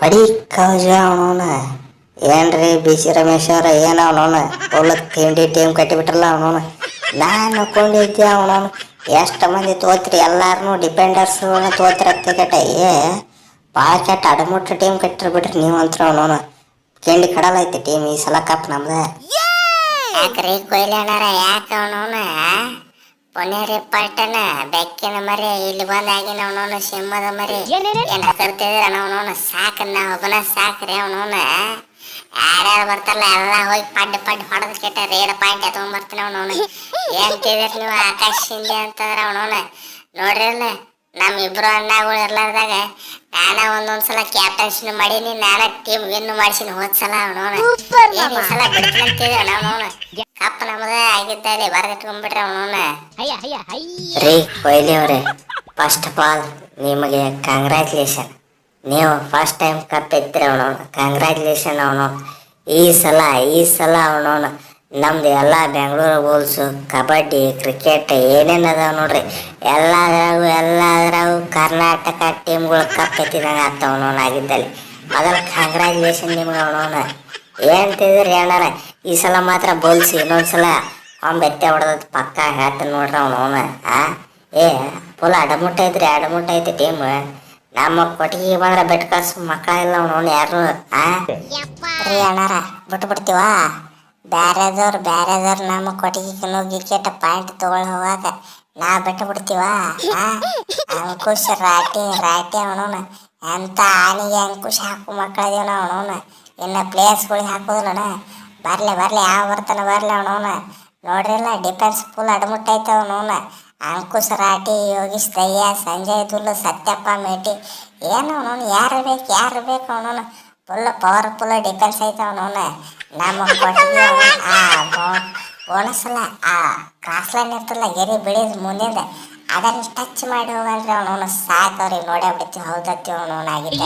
ಬಡಿ ಕೌಜ ಅವನವನ ಏನ್ರಿ B C Ramesh ಅವ್ರ ಏನ ಅವನವನ? ಒಳ್ಳೆ ತಿಂಡಿ ಟೀಮ್ ಕಟ್ಟಿಬಿಟ್ರಲ್ಲ ಅವನವನ. ನಾನು ಅನ್ಕೊಂಡಿದ್ದೆ ಅವನವನು. ಎಷ್ಟು ಮಂದಿ ತೋತ್ರಿ ಎಲ್ಲಾರನು ಡಿಪೆಂಡರ್ಸ್ ತೋತ್ರಿ ಟಿಕೆಟ್ ಏ ಭಾಳ ಕೆಟ್ಟ ಅಡಮುಟ್ಟ ಟೀಮ್ ಕಟ್ಟಿರ್ ಬಿಟ್ರಿ ನೀವು ಅಂತ ಅವನವನ. ಕೆಂಡಿ ಕಡಲ ಐತಿ ಟೀಮ್ ಈ ಸಲ ಕಪ್ ನಮ್ದ. ಯಾಕ್ರಿ ಕೊಯ್ಲಿ ಅಣ್ಣಾರ ಯಾಕ ಅವನವನ? ಪುಣ್ಯರಿ ಪಟ್ಟಣ ಬೆಕ್ಕಿನ ಮರಿ ಇಲ್ಲಿ ಬಂದಾಗಿನ ಅವನವನ ಸಿಂಹದ ಮರಿ. ಏನ್ ಕರ್ತಿದ್ರ ಅವನವನ ಸಾಕ ಒಬ್ಬನ ಸಾಕ್ರಿ ಅವನವನ ಯಾರ್ಯಾರು ಬರ್ತಾರಲ್ಲ ಎಲ್ಲ ಹೋಗಿ ಪಡ್ಡ ಪಡ್ ಹೊಡೆದ್ ಕೆಟ್ಟ ರೇಡ್ ಪಾಯಿಂಟ್ ಎತ್ಕೊಂಡ್ ಬರ್ತಾನೆ ಅವನವನ ಏನ್ ತಿದ್ರಿ ನೀವು ಆಕಾಶ್ ಹಿಂದೆ ಅಂತಂದ್ರ ಅವನವನ ನೋಡ್ರಲ್ಲ ನಮ್ ಇಬ್ರು ಅಣ್ಣಗಳು ಇರ್ಲಾರ್ದಾಗ ನಾನ ಒಂದೊಂದ್ಸಲ ಕ್ಯಾಪ್ಟನ್ಸಿನ ಮಾಡೀನಿ ನಾನ ಟೀಮ್ ವಿನ್ ಮಾಡಿಸಿನಿ ಹೋದ್ಸಲ ಅವನವನ ಸಲ ಬಿಡ್ತೀನಿ ಅಂತಿದ್ದೆ ಅವನವನ ಕಪ್ ನಮ್ದ ಆಗಿದ್ದಲ್ಲಿ ಬರೆದಿಟ್ಕೊಂಡ್ಬಿಟ್ರೆ ಅವನವನ ರೀ ಕೊಹ್ಲಿ ಅವರೇ. ಫಸ್ಟ್ ಆಫ್ ಆಲ್ ನಿಮಗೆ ಕಂಗ್ರ್ಯಾಚುಲೇಷನ್ ನೀವು ಫಸ್ಟ್ ಟೈಮ್ ಕಪ್ ಎತ್ತಿರಿ ಅವನವನು ಕಂಗ್ರ್ಯಾಚುಲೇಷನ್ ಅವನು. ಈ ಸಲ ಈ ಸಲ ಅವನವನು ನಮ್ದು ಎಲ್ಲ ಬೆಂಗಳೂರು ಬುಲ್ಸು ಕಬಡ್ಡಿ ಕ್ರಿಕೆಟ್ ಏನೇನು ಅದಾವ ನೋಡ್ರಿ. ಎಲ್ಲದ್ರಾಗೂ ಎಲ್ಲದ್ರಾಗೂ ಕರ್ನಾಟಕ ಟೀಮ್ಗಳು ಕಪ್ ಎತ್ತಿದಂಗೆ ಆಗ್ತಾವ ಆಗಿದ್ದಲ್ಲಿ. ಮೊದಲು ಕಂಗ್ರ್ಯಾಚುಲೇಷನ್ ನಿಮ್ಗೆ ಅವನವನು ಏನ್ ತಿದ್ರಿ ಅಣ್ಣಾರ? ಈ ಸಲ ಮಾತ್ರ ಬೋಲ್ಸಿ, ಇನ್ನೊಂದ್ಸಲ ಅವ್ನ್ ಬೆತ್ತೆ ಹೊಡೆದ್ ಪಕ್ಕ ಹೇಳ್ತಾನೆ ನೋಡ್ರಿ ಅವನು ಆ? ಏ ಫುಲ್ ಅಡಮುಟ್ಟ ಐತ್ರಿ ಅಡಮುಟ್ಟ ಐತಿ ಟೀಮ್ ನಮ್ಮ ಕೊಟ್ಟಿಗೆ ಬಂದ್ರೆ ಬೆಟ್ ಕಳ್ಸು ಮಕ್ಕಳ ಇಲ್ಲ ಅವನು ಯಾರು ಆ? ರೀ ಅಣ್ಣಾರ ಬಿಟ್ಟು ಬಿಡ್ತೀವ ಬ್ಯಾರೆದವ್ರು ಬ್ಯಾರೆದವ್ರು ನಮ್ಮ ಕೊಟ್ಟಿಗೆ ನುಗ್ಗಿ ಕೆಟ್ಟ ಪಾಯಿಂಟ್ ತಗೊಳ್ ಹೋಗಾಕ ನಾ ಬಿಟ್ಟು ಬಿಡ್ತೀವ ಆ? ಅಂಕುಶ್, ರಾಟಿ ರಾಟಿ ಅವನವನ ಎಂತ ಆನಿಗೆ ಅಂಕುಶ್ ಹಾಕು ಮಕ್ಕಳದೇವ ಅವನವನ ಇನ್ನ ಪ್ಲೇಯರ್ಸ್ಗಳಿಗೆ ಹಾಕೋದಿಲ್ಲಣ ಬರ್ಲಿ ಬರ್ಲೆ ಯಾವ ಬರ್ತಾನೆ ಬರ್ಲಿ ಅವನವನ ನೋಡ್ರಿಲ್ಲ ಡಿಫೆನ್ಸ್ ಫುಲ್ ಅಡಮುಟ್ಟೈತೆ ಅವನವನ ಅಂಕುಶ್ ರಾಟಿ ಯೋಗೀಶ್ ದಯ್ಯ ಸಂಜಯ್ ದುಲ್ಲು ಸತ್ಯಪ್ಪ ಮೇಟಿ. ಏನು ಅವನವನು ಯಾರು ಬೇಕು ಯಾರು ಬೇಕು ಅವನವನು ಫುಲ್ ಪವರ್ಫುಲ್ ಡಿಫೆನ್ಸ್ ಐತೆ ಅವನವನ ನಮ್ಮ ಕೊಟ್ಟಿಗೆ ಆ ಬೋನಸ್ ಅಲ್ಲ ಆ ಕ್ರಾಸ್ ಲೈನ್ ಇರ್ತಲ್ಲ ಗೆರಿ ಬಿಡಿದ್ ಮುಂದಿಂದ. ಅದನ್ನ ಟಚ್ ಮಾಡಿ ಹೋಗಲ್ರಿ ಅವನವನು ಸಾಕು ಅವ್ರಿಗೆ ನೋಡೇ ಬಿಡ್ತೀವಿ ಹೌದತ್ತಿ ಆಗಿದ್ದ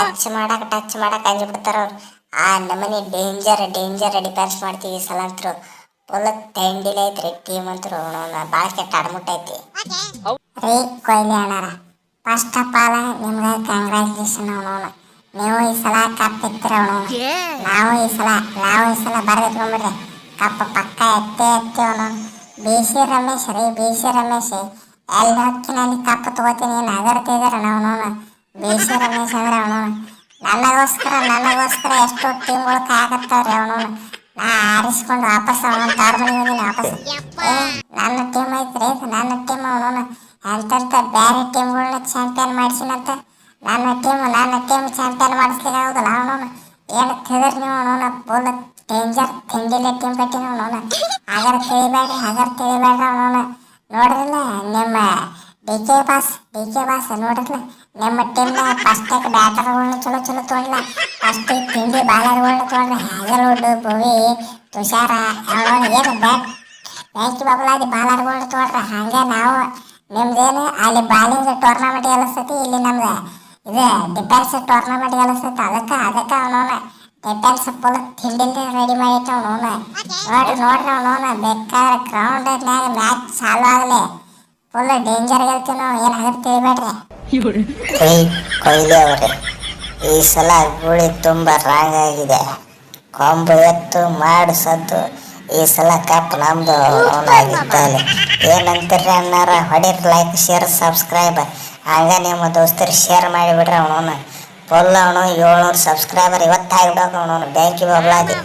ಟಚ್ ಮಾಡಕ್ ಟಚ್ ಮಾಡಕ್ ಅಂಜಿ ಬಿಡ್ತಾರ ಅವ್ರು. ಆ ನಮ್ಮನೆ ಡೇಂಜರ್ ಡೇಂಜರ್ ಡಿಫೆನ್ಸ್ ಮಾಡ್ತೀವಿ ಸಲ ಅಂತರು ಫುಲ್ ತೆಂಡಿಲ ಐತ್ರಿ ಟೀಮ್ ಅಂತರು. ಭಾಳ ಕೆಟ್ಟ ಅಡ್ಮುಟ್ಟೈತಿ ರೀ ಕೊಹ್ಲಿ ಫಸ್ಟ್ ಆಫ್ ಆಲ್ ನಿಮ್ಗೆ ಕಂಗ್ರ್ಯಾಚುಲೇಷನ್ ಅವನವನು ನೀವು ಈ ಸಲ ಕಪ್ ಎತ್ತಿರ ಅವನು ನಾವು ಈ ಸಲ, ನಾವು ಈ ಸಲ ಬರೆದಿಟ್ಕೊಂಡ್ಬಿಡ್ರಿ ಕಪ್ ಪಕ್ಕ ಎತ್ತೇ ಎತ್ತಿ ಅವನು ಬಿ ಸಿ ರಮೇಶ್ ರೀ ಬಿ ಸಿ ರಮೇಶ್. ಎಲ್ಲ ಹೊತ್ತಿನಲ್ಲಿ ಕಪ್ ತಗೋತೀನಿ, ನಗರ್ತಿದಾರ ಅವನವನು ಬಿ ಸಿ ರಮೇಶ್ ಅಂದ್ರೆ ಅವನವನು ನನಗೋಸ್ಕರ ನನಗೋಸ್ಕರ ಎಷ್ಟು ತಿಂಗಳು ಕಾಯಕತ್ತಾವ್ರಿ ಅವನು? ನಾ ಆರಿಸ್ಕೊಂಡು ವಾಪಸ್ ಅವನ ಮನೆಗೆ ಬಂದೀನಿ ವಾಪಸ್ ನನ್ನ ಟೀಮ್ ಐತ್ರಿ ನನ್ನ ಟೀಮ್ ಅವನು. ಎಂತೆಂತ ಬೇರೆ ಟೀಮ್ಗಳನ್ನ ಚಾಂಪಿಯನ್ ಮಾಡಿಸಿನಂತ. ನನ್ನ ಟೀಮ್ ನನ್ನ ಟೀಮ್ ಚಾಂಪಿಯನ್ ಮಾಡಿಸ್ಲಿಕ್ಕೆ ಆಗುದಿಲ್ಲ ಅವನು. ಏನು ತಿದ್ರ ನೀವು ಅವನು? ಫುಲ್ ಡೇಂಜರ್ ತಿಂಡಿಲೆ ಟೀಮ್ ಕಟ್ಟಿನ ಅವನು. ಹಾಗಾರ ತಿಳಿಬೇಡ್ರಿ ಹಾಗಾರ ತಿಳಿಬೇಡ್ರಿ ಅವನು. ನೋಡ್ರಲ್ಲ ನಿಮ್ಮ D K boss, D K boss ನೋಡ್ರಲ್ಲ ನಿಮ್ಮ ಟೀಮ್ನ ಫಸ್ಟಾಗ ಬ್ಯಾಟರ್ಗಳನ್ನ ಚಲೋ ಚಲೋ ತೊಗೊಂಡ್ಲ ಫಸ್ಟ್ ತಿಂಡಿ ಬಾಲರ್ಗಳನ್ನ ತೊಗೊಂಡ್ರೆ ಹ್ಯಾಗಲ್ವುಡ್ ಭುವಿ, ತುಷಾರ ಅವನವನು ಏನು ಬ್ಯಾಟ್ ಬ್ಯಾಂಕಿ ಬಬಲಾದಿ ಬಾಲರ್ಗಳನ್ನ ತೊಗೊಂಡ್ರೆ ಹಾಗೆ ನಾವು ನಿಮ್ದೇನು ಅಲ್ಲಿ ಬಾಲಿಂಗ್ ಟೂರ್ನಮೆಂಟ್ ಗೆಲ್ಲಿಸ್ತೈತಿ ಇಲ್ಲಿ ನಮ್ದು ಇದು ಡಿಫೆನ್ಸ್ ಟೂರ್ನಮೆಂಟ್ ಗೆಲ್ಲಿಸ್ತೈತಿ ಅದಕ್ಕೆ ಅದಕ್ಕೆ ಅವನವನ ಡಿಫೆನ್ಸ್ ಫುಲ್ ತಿಂಡಿಂದ ರೆಡಿ ಮಾಡಿಟ್ಟು ಅವನವನ ನೋಡ್ರಿ ನೋಡ್ರಿ ಅವನವನ. ಬೇಕಾದ್ರೆ ಗ್ರೌಂಡ್ನಾಗ ಮ್ಯಾಚ್ ಚಾಲು ಆಗಲಿ. ಫುಲ್ ಡೇಂಜರ್ ನಾವು ಏನಾಗುತ್ತೆ ತಿಳಿಬೇಡ್ರಿ. ರೀ ಕೊಹ್ಲಿ ಅವರೇ, ಈ ಸಲ ಗುಳಿ ತುಂಬ ರಾಂಗ್ ಆಗಿದೆ. ಕೊಂಬು ಎತ್ತು ಮಾಡು ಸದ್ದು ಈ ಸಲ ಕಪ್ ನಮ್ದು ಆಗಿದ್ದಲ್ಲಿ ಏನಂತೀರಿ ಅನ್ನಾರ ಹೊಡೀರಿ ಲೈಕ್ ಶೇರ್ ಸಬ್ಸ್ಕ್ರೈಬ್ ಹಂಗ ನಿಮ್ಮ ದೋಸ್ತರು ಶೇರ್ ಮಾಡಿಬಿಡ್ರಿ ಅವನು ಫುಲ್ ಅವನು ಏಳ್ನೂರು ಸಬ್ಸ್ಕ್ರೈಬರ್ ಇವತ್ತಾಗಿಬಿಡೋಕೆ ಅವನು ಬ್ಯಾಂಕಿ ಬಬ್ಲಾದಿ